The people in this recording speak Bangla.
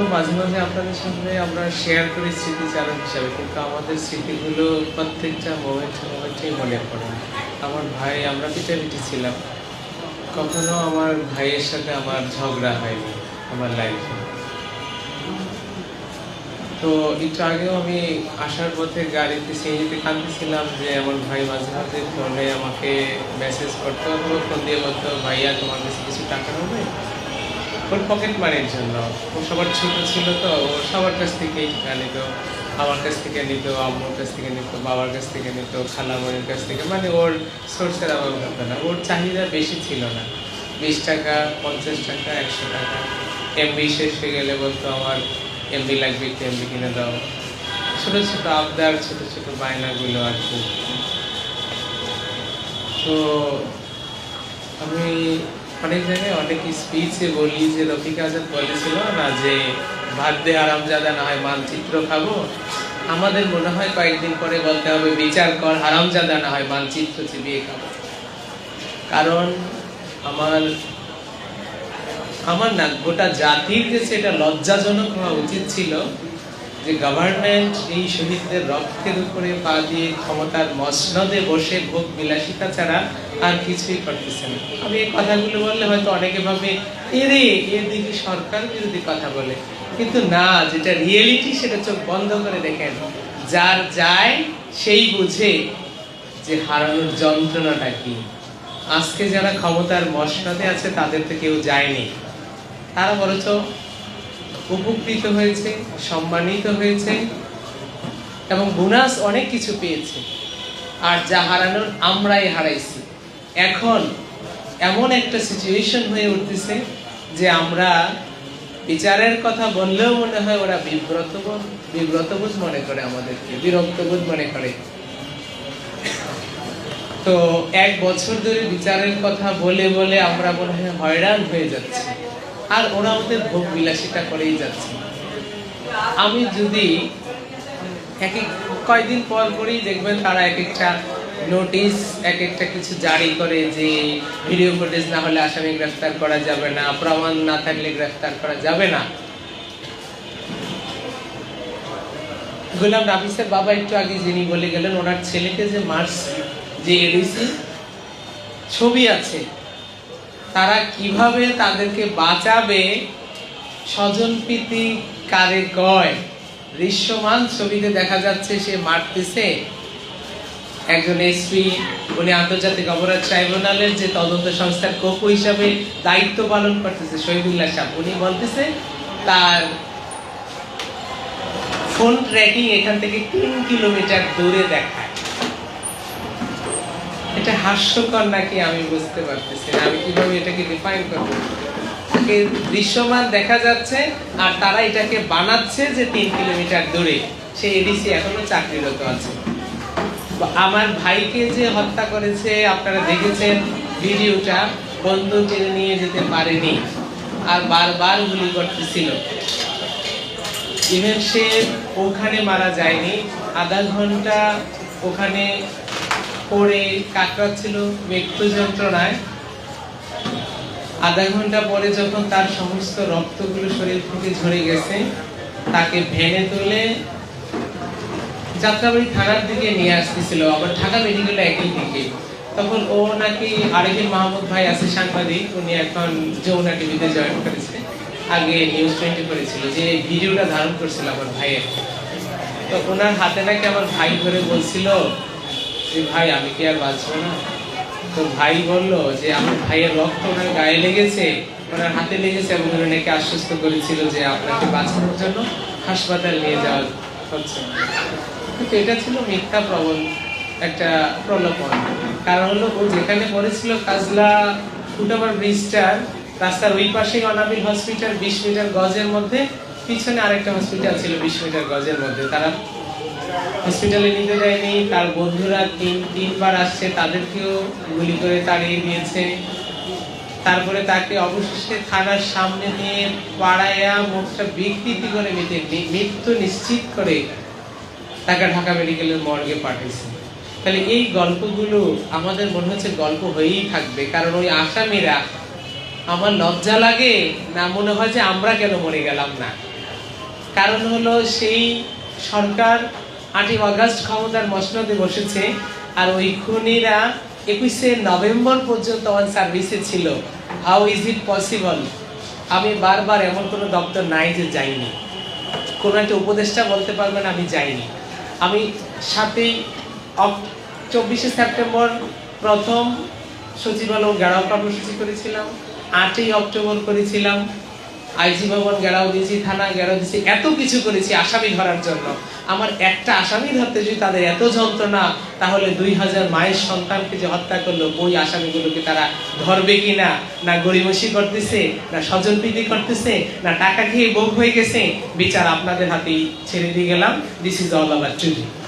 তো মাঝে মাঝে আপনাদের সামনে আমরা শেয়ার করি স্মৃতিচারণ হিসাবে, কিন্তু আমাদের স্মৃতিগুলো প্রত্যেকটা মোমেন্টে মোমেন্টেই মনে পড়ে আমার ভাই, আমরা পিটাপিটি ছিলাম। কখনো আমার ভাইয়ের সাথে আমার ঝগড়া হয়নি আমার লাইফে তো একটু আগেও আমি আসার পথে গাড়িতে, সিএনজিতে কাঁদতেছিলাম যে আমার ভাই মাঝে মাঝে ফোনে আমাকে মেসেজ করতে অথবা ফোন দিয়ে বলতো, ভাইয়া, তোমার কাছে কিছু টাকা হবে ওর পকেট মানির জন্য। ও সবার ছোট ছিল তো, ও সবার কাছ থেকেই নিত। আমার কাছ থেকে নিত, আম্মুর কাছ থেকে নিত, বাবার কাছ থেকে নিত খালামণির কাছ থেকে। মানে ওর সোর্সের অভাব হতো না। ওর চাহিদা বেশি ছিল না। বিশ টাকা, পঞ্চাশ টাকা, একশো টাকা। এমবি শেষ হয়ে গেলে বলতো, আমার এমবি লাগবে, একটু এমবি কিনে দাও। ছোট ছোট আবদার, ছোট ছোট বায়নাগুলো আর কি। তো আমি অনেক জায়গায় অনেক স্পিচে বলি যে, রফিক আজাদ বলেছিল না যে, ভাত দে আরামজাদা না হয় মানচিত্র খাব। আমাদের মনে হয় কয়েকদিন পরে বলতে হবে, বিচার কর, হারামজাদা, না হয় মানচিত্র চিবিয়ে খাব। কারণ আমার আমার না, গোটা জাতির যে সেটা লজ্জাজনক হওয়া উচিত ছিল যে গভর্নমেন্ট এই শহীদদের রক্তের উপরে পা দিয়ে ক্ষমতার মসনদে বসে ভোগ বিলাসিতা ছাড়া আর কিছুই করতেছে না। আমি এই কথাগুলো বললে হয়তো অনেকে ভাবে, এরে এর সরকার বিরোধী কথা বলে। কিন্তু না, যেটা রিয়েলিটি সেটা চোখ বন্ধ করে দেখেন। যার যায়, সেই বুঝে যে হারানোর যন্ত্রণাটা কি। আজকে যারা ক্ষমতার মসনদে আছে, তাদের তো কেউ যায়নি। তারা বরঞ্চ উপকৃত হয়েছে, সম্মানিত হয়েছে এবং বোনাস অনেক কিছু পেয়েছে। আর যা হারানোর আমরাই হারাইছি। এখন এমন একটা সিচুয়েশন হয়ে উঠতেছে যে আমরা বিচারের কথা বললেও মনে হয় ওরা বিব্রত বিব্রতবোধ মনে করে আমাদেরকে, বিরক্তবোধ মনে করে। তো এক বছর ধরে বিচারের কথা বলে বলে আমরা মনে হয় হয়রান হয়ে যাচ্ছি। আর ওরা ওদের ভোগ বিলাসিতা করেই যাচ্ছে। আমি যদি এক এক কয়দিন পর পরই দেখবেন তারা এক একটা নোটিশ এক একটা কিছু জারি করে যে ভিডিও ফুটেজ না হলে আসামি গ্রেফতার করা যাবে না, প্রমাণ না থাকলে গ্রেফতার করা যাবে না। গোলাম রাফিসের বাবা একটু আগে যিনি বলে গেলেন, ওনার ছেলেকে যে মার্চ যে এডিসি, ছবি আছে তারা কীভাবে তাদেরকে বাঁচাবে? স্বজন প্রীতি কারে কয় দৃশ্যমান ছবিতে দেখা যাচ্ছে সে মারতেছে। একজন এসপি, উনি আন্তর্জাতিক অপরাধ ট্রাইব্যুনালের যে তদন্ত সংস্থার কোকো হিসাবে দায়িত্ব পালন করতেছে, শহীদুল্লাহ সাহেব। উনি বলতেছে, তার ফোন ট্র্যাকিং এখান থেকে তিন কিলোমিটার দূরে দেখায় এটা হাস্যকর নাকি আমি বুঝতে পারতেছি আমি কীভাবে এটাকে ডিফাইন করব? দৃশ্যমান দেখা যাচ্ছে আর তারা এটাকে বানাচ্ছে যে তিন কিলোমিটার দূরে। সে এডিসি এখনও চাকরিরত আছে। আমার ভাইকে যে হত্যা করেছে, আপনারা দেখেছেন ভিডিওটা, বন্ধু টেনে নিয়ে যেতে পারেনি। আর বারবার গুলি করতেছিল। ইভেন সে ওখানে মারা যায়নি। আধা ঘণ্টা ওখানে পড়ে কাতরাচ্ছিল মৃত্যু যন্ত্রণায়। আধা ঘণ্টা পরে যখন তার সমস্ত রক্তগুলো শরীর থেকে ঝরে গেছে, তাকে ভেনে তুলে যাত্রাবাড়ি থানার দিকে নিয়ে আসতেছিল, আবার ঢাকা মেডিকেল একই দিকে। তখন ও নাকি আরেকজন মাহমুদ ভাই আছে সাংবাদিক, উনি এখন যমুনা টিভিতে জয়েন করেছে। আগে নিউজ টোয়েন্টি করেছিল, যে ভিডিওটা ধারণ করছিল আমার ভাইয়ের। তো ওনার হাতে নাকি আমার ভাই ধরে বলছিল ভাই, আমি কি আর বাঁচবো না? তো ভাই বলল যে, আমার ভাইয়ের রক্ত ওনার গায়ে লেগেছে, ওনার হাতে লেগেছে এবং উনি নাকি আশ্বস্ত করেছিল যে আপনাকে বাঁচানোর জন্য হাসপাতাল নিয়ে যাওয়া হচ্ছে। কিন্তু এটা ছিল মিথ্যা প্রবল একটা প্রলোভন। কারণ হলো, ও যেখানে পড়েছিল, কাজলা ফুটাবার ব্রিজটার রাস্তার ওই পাশেই অনাবিল হসপিটাল, বিশ মিটার গজের মধ্যে, পিছনে আরেকটা হসপিটাল ছিল, বিশ মিটার গজের মধ্যে। তারা হসপিটালে নিতে যায়নি তার বন্ধুরা তিন, তিনবার আসছে, তাদেরকেও গুলি করে তাড়িয়ে দিয়েছে। তারপরে তাকে অবশেষে থানার সামনে নিয়ে পাড়াইয়া মুখটা বিকৃতি করে মৃত্যু মৃত্যু নিশ্চিত করে তাকে ঢাকা মেডিকেলের মর্গে পাঠিয়েছে। তাহলে এই গল্পগুলো, আমাদের মনে হচ্ছে গল্প হয়েই থাকবে, কারণ ওই আসামিরা আমার লজ্জা লাগে না মনে হয় যে আমরা কেন মরে গেলাম না। কারণ হলো সেই সরকার আটই অগাস্ট ক্ষমতার মসনদে বসেছে আর ওই খুনিরা একুশে নভেম্বর পর্যন্ত আমার সার্ভিসে ছিল। হাউ ইজ ইট পসিবল আমি বারবার এমন কোনো দপ্তর নাই যে যাইনি। কোনো একটা উপদেষ্টা বলতে পারবেন, আমি যাইনি। আমি সাতই চব্বিশে সেপ্টেম্বর প্রথম সচিবালয় গেরাও কর্মসূচি করেছিলাম। আটই অক্টোবর করেছিলাম। আইজি ভবন গেরাও দিয়েছি থানা গেরাও দিয়েছি, এত কিছু করেছি আসামি ধরার জন্য। আমার একটা আসামি ধরতে যদি তাদের এত যন্ত্রণা, তাহলে দুই হাজার মায়ের সন্তানকে যে হত্যা করল, ওই আসামিগুলোকে তারা ধরবে কি না? না গরিমসি করতেছে, না স্বজন প্রীতি করতেছে, না টাকা খেয়ে ভোগ হয়ে গেছে? বিচার আপনাদের হাতেই ছেড়ে দিয়ে গেলাম। দিস ইজ অল আবার টুডে